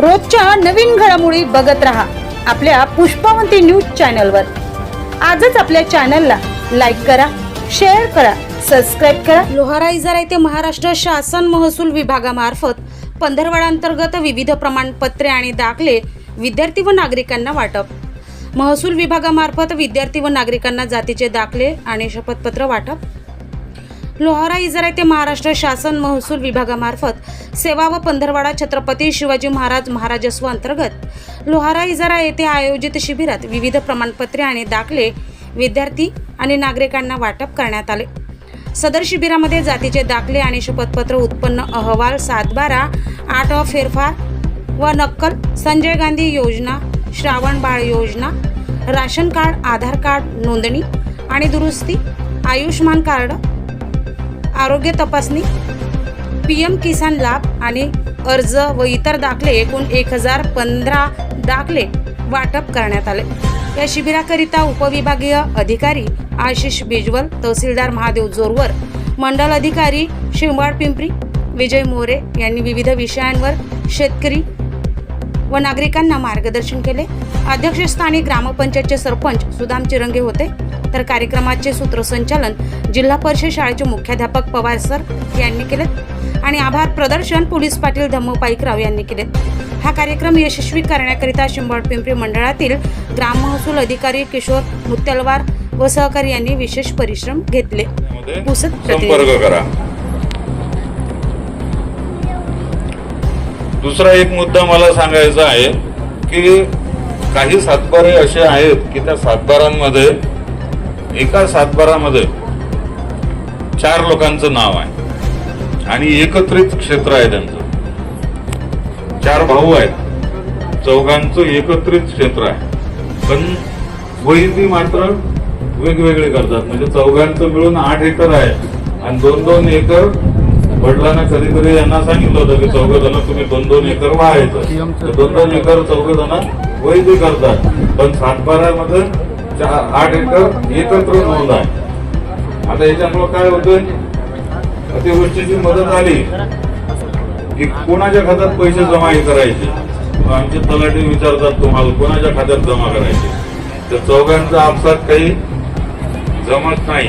रोजच्या नवीन घडामोडी बघत रहा आपल्या पुष्पावंती न्यूज चॅनलवर. आजच आपल्या चॅनलला लाईक करा शेअर करा सबस्क्राईब करा. लोहारा इजारा येथे महाराष्ट्र शासन महसूल विभागामार्फत पंधरवडाअंतर्गत विविध प्रमाणपत्रे आणि दाखले विद्यार्थी व नागरिकांना वाटप. महसूल विभागामार्फत विद्यार्थी व नागरिकांना जातीचे दाखले आणि शपथपत्र वाटप. लोहारा इजरा येथे महाराष्ट्र शासन महसूल विभागामार्फत सेवा व पंधरवाडा छत्रपती शिवाजी महाराज महाराजस्व अंतर्गत लोहारा इजरा येथे आयोजित शिबिरात विविध प्रमाणपत्रे आणि दाखले विद्यार्थी आणि नागरिकांना वाटप करण्यात आले. सदर शिबिरामध्ये जातीचे दाखले आणि शपथपत्र उत्पन्न अहवाल सातबारा आठ ऑफ फेरफार व नक्कल संजय गांधी योजना श्रावण बाळ योजना राशन कार्ड आधार कार्ड नोंदणी आणि दुरुस्ती आयुष्मान कार्ड आरोग्य तपासणी पी एम किसान लाभ आणि अर्ज व इतर दाखले एकूण एक हजार पंधरा दाखले वाटप करण्यात आले. या शिबिराकरिता उपविभागीय अधिकारी आशिष बिजवल तहसीलदार महादेव जोरवर मंडल अधिकारी शिंवाड पिंपरी विजय मोरे यांनी विविध विषयांवर शेतकरी व नागरिकांना मार्गदर्शन केले. अध्यक्षस्थानी ग्रामपंचायतचे सरपंच सुदाम चिरंगे होते. तर कार्यक्रमाचे सूत्रसंचालन जिल्हा परिषद शाळेचे मुख्याध्यापक पवार सर यांनी केले आणि आभार प्रदर्शन पोलीस पाटील धम्म पाईकराव यांनी केले. हा कार्यक्रम यशस्वी करण्याकरिता शिंबड पिंपरी मंडळातील ग्राम महसूल अधिकारी किशोर मुत्तलवार व सहकारी यांनी विशेष परिश्रम घेतले. करा. दुसरा एक मुद्दा मला सांगायचा आहे की काही सातबारे असे आहेत की त्या सातबारांमध्ये एका सातबारामध्ये चार लोकांचं नाव आहे. आणि एकत्रित क्षेत्र आहे त्यांचं. चार भाऊ आहेत. चौघांचं एकत्रित क्षेत्र आहे. पण वहिनी मात्र वेगवेगळे करतात. म्हणजे चौघांचं मिळून आठ एकर आहे. आणि दोन दोन एकर वडिलांना कधीतरी यांना सांगितलं होतं की चौघ जण तुम्ही दोन दोन एकर वाहायचं दोन दोन एकर चौघ जण वैधी करतात. पण सातबारामध्ये आठ एकर एकत्र नोंद आहे. आता याच्यामुळे काय होतंय? अतिवृष्टीची मदत आली की कोणाच्या खात्यात पैसे जमा करायचे? आमचे तलाठी विचारतात तुम्हाला कोणाच्या खात्यात जमा करायचे? तर चौघांचा आपसात काही जमत नाही.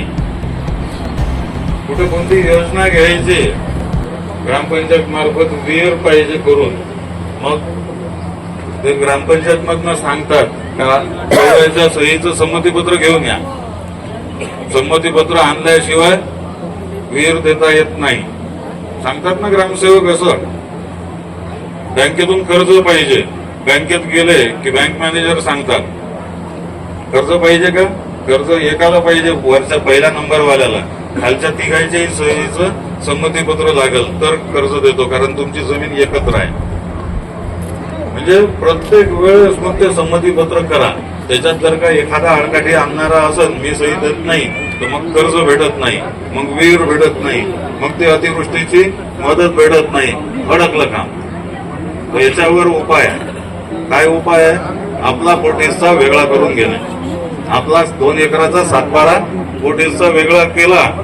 कुठे कोणती योजना घ्यायची? ग्रामपंचायत मार्फत विहीर पाहिजे करून. मग ते ग्रामपंचायत मधनं सांगतात का सहीचं संमतीपत्र घेऊन या. संमतीपत्र आणल्याशिवाय विहीर देता येत नाही. सांगतात ना ग्रामसेवक असं? बँकेतून कर्ज पाहिजे. बँकेत गेले की बँक मॅनेजर सांगतात. कर्ज पाहिजे का? कर्ज एकाला पाहिजे वरच्या पहिल्या नंबर वाल्याला खालच्या तिघायच्याही सहीचं संमतीपत्र लागेल तर कर्ज देतो कारण तुमची जमीन एकत्र आहे. म्हणजे प्रत्येक वेळेस मग ते संमतीपत्र करा. त्याच्यात जर का एखादा आडकाठी आणणारा असेल मी सही देत नाही तर मग कर्ज भेटत नाही मग विहीर भेटत नाही मग ते अतिवृष्टीची मदत भेटत नाही. अडकलं काम. तर याच्यावर उपाय काय उपाय आहे? आपला पोटीसचा वेगळा करून घेणे. आपला दोन एकराचा सातबारा पोटीसचा वेगळा केला